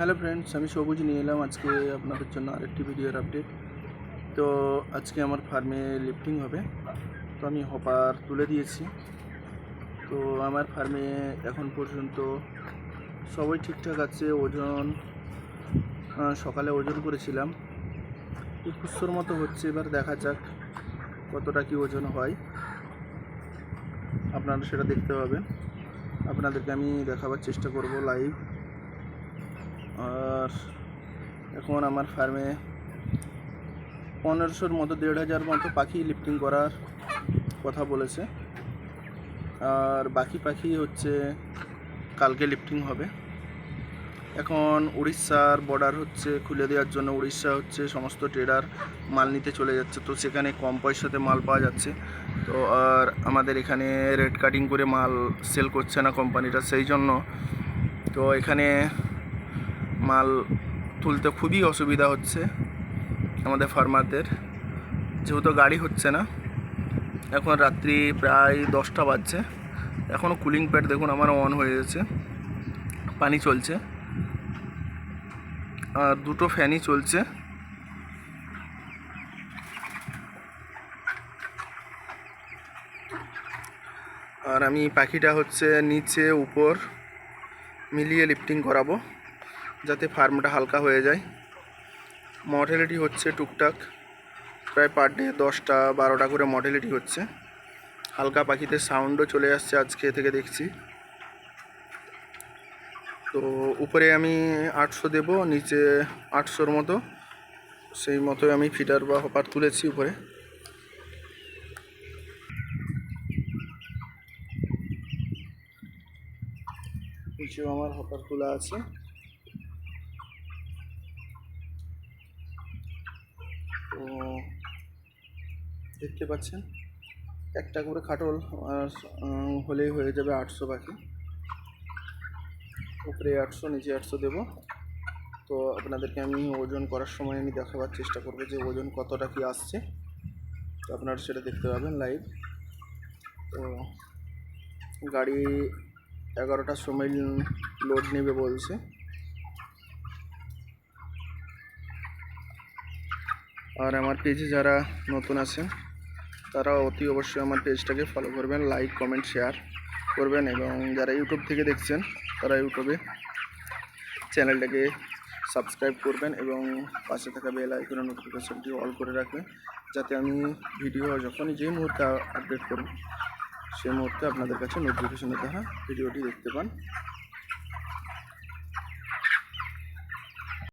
Hello friends আমি সবুজ নিয়ে এলাম আজকে আপনাদের জন্য আরেকটি ভিডিওর আপডেট তো আজকে আমার ফার্মে লিফটিং হবে। তো আমি হপার তুলে দিয়েছি। তো আমার ফার্মে এখন পর্যন্ত সবই ঠিকঠাক আছে, ওজন সকালে ওজন করেছিলাম। একুশশোর মতো হচ্ছে, এবার দেখা যাক কতটা কি ওজন হয়। আপনারা সেটা দেখতে পাবেন। আপনাদেরকে আমি দেখাবার চেষ্টা করব লাইভ আর এখন আমার ফার্মে পনেরোশোর মতো দেড় হাজার মতো পাখি লিফটিং করার কথা বলেছে। আর বাকি পাখি হচ্ছে কালকে লিফটিং হবে। এখন উড়িষ্যার বর্ডার হচ্ছে খুলে দেওয়ার জন্য উড়িষ্যা হচ্ছে সমস্ত ট্রেডার মাল নিতে চলে যাচ্ছে। তো সেখানে কম পয়সাতে মাল পাওয়া যাচ্ছে। তো আর আমাদের এখানে রেড কাটিং করে মাল সেল করছে না কোম্পানিটা সেই জন্য তো এখানে মাল তুলতে খুবই অসুবিধা হচ্ছে আমাদের ফার্মারদের। যেহেতু গাড়ি হচ্ছে না, এখন রাত্রি প্রায় দশটা বাজছে। এখনও কুলিং প্যাড দেখুন আমার অন হয়ে গেছে, পানি চলছে। আর দুটো ফ্যানই চলছে। আর আমি পাখিটা হচ্ছে নিচে উপর মিলিয়ে লিফটিং করাবো। যাতে ফার্মটা হালকা হয়ে যায়। মর্টালিটি হচ্ছে টুকটাক। প্রায় পার ডে দশটা, বারোটা করে মর্টালিটি হচ্ছে। হালকা পাখিতে সাউন্ডও চলে আসছে আজকে থেকে দেখছি। তো উপরে আমি আটশো দেবো, নিচে আটশোর মতো। সেই মতো আমি ফিডার বা হপার তুলেছি উপরে। নিচেও আমার হপার তোলা আছে। তো দেখতে পাচ্ছেন? একটা করে খাটল হলেই হয়ে যাবে আটশো পাখি উপরে আটশো, নিচে আটশো দেবো। তো আপনাদেরকে আমি ওজন করার সময় আমি দেখাবার চেষ্টা করব যে ওজন কতটা কি আসছে। তো আপনারা সেটা দেখতে পাবেন লাইভ। তো গাড়ি এগারোটার সময় লোড নেবে বলছে। আর আমার পেজে যারা নতুন আছেন তারা অতি অবশ্যই আমার পেজটাকে ফলো করবেন লাইক কমেন্ট শেয়ার করবেন এবং যারা ইউটিউব থেকে দেখছেন, তারা ইউটিউবে চ্যানেলটাকে সাবস্ক্রাইব করবেন এবং পাশে থাকা বেল আইকনের নোটিফিকেশনটি অল করে রাখবেন, যাতে আমি ভিডিও যখনই যে মুহূর্তে আপডেট করব, সেই মুহূর্তে আপনাদের কাছে নোটিফিকেশনের দ্বারা ভিডিওটি দেখতে পান।